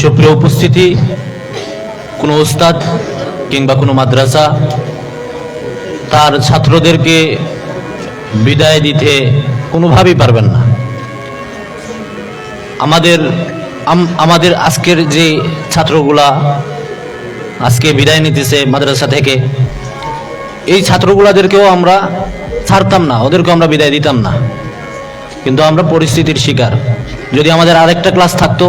সুপ্রিয় উপস্থিতি, কোনো ওস্তাদ কিংবা কোনো মাদ্রাসা তার ছাত্রদেরকে বিদায় দিতে কোনোভাবেই পারবেন না। আমাদের আমাদের আজকের যে ছাত্রগুলা আজকে বিদায় নিতেছে মাদ্রাসা থেকে, এই ছাত্রগুলাদেরকেও আমরা ছাড়তাম না ওদেরকে আমরা বিদায় দিতাম না। কিন্তু আমরা পরিস্থিতির শিকার। যদি আমাদের আরেকটা ক্লাস থাকতো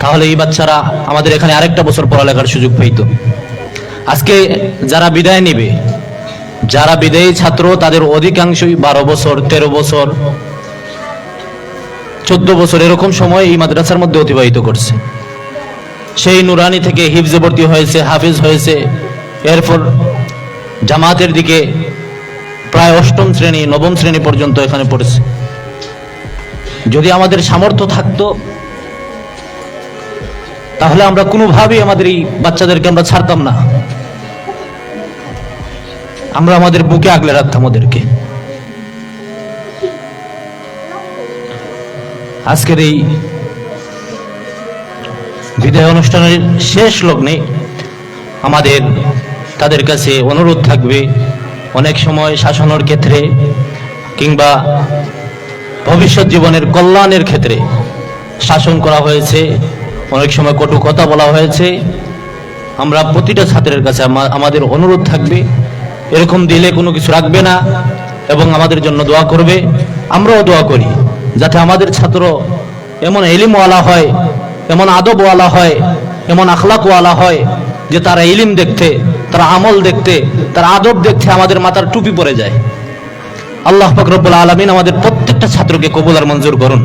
তাহলে এই বাচ্চারা আমাদের এখানে আরেকটা বছর পড়ালেখার সুযোগ পেত আজকে যারা বিদায় নেবে, যারা বিদায়ী ছাত্র, তাদের অধিকাংশই বারো বছর, তেরো বছর, চোদ্দ বছর এরকম সময় এই মাদ্রাসার মধ্যে অতিবাহিত করছে। সেই নুরানি থেকে হিফজে ভর্তি হয়েছে, হাফিজ হয়েছে, এরপর জামাতের দিকে প্রায় অষ্টম শ্রেণি, নবম শ্রেণি পর্যন্ত এখানে পড়েছে। যদি আমাদের সামর্থ্য থাকতো তাহলে আমরা কোনোভাবেই আমাদের এই বাচ্চাদেরকে আমরা ছাড়তাম না। আমরা আমাদের বুকে আগলে রাখতাম ওদেরকে। আজকের এই বিদায় অনুষ্ঠানের শেষ লগ্নে আমাদের, তাদের কাছে অনুরোধ থাকবে, অনেক সময় শাসনের ক্ষেত্রে কিংবা ভবিষ্যৎ জীবনের কল্যাণের ক্ষেত্রে শাসন করা হয়েছে। অনেক সময় কটু কথা বলা হয়েছে। আমরা প্রতিটা ছাত্রের কাছে আমাদের অনুরোধ থাকবে, এরকম দিলে কোনো কিছু রাখবে না এবং আমাদের জন্য দোয়া করবে। আমরাও দোয়া করি, যাতে আমাদের ছাত্র এমন এলিমওয়ালা হয়, এমন আদবওয়ালা হয়, এমন আখলাকওয়ালা হয়, যে তারা ইলিম দেখতে, তারা আমল দেখতে, তার আদব দেখতে আমাদের মাথার টুপি পড়ে যায়। আল্লাহ ফকরবুল আলমিন আমাদের প্রত্যেকটা ছাত্রকে কবুল আর মঞ্জুর করুন।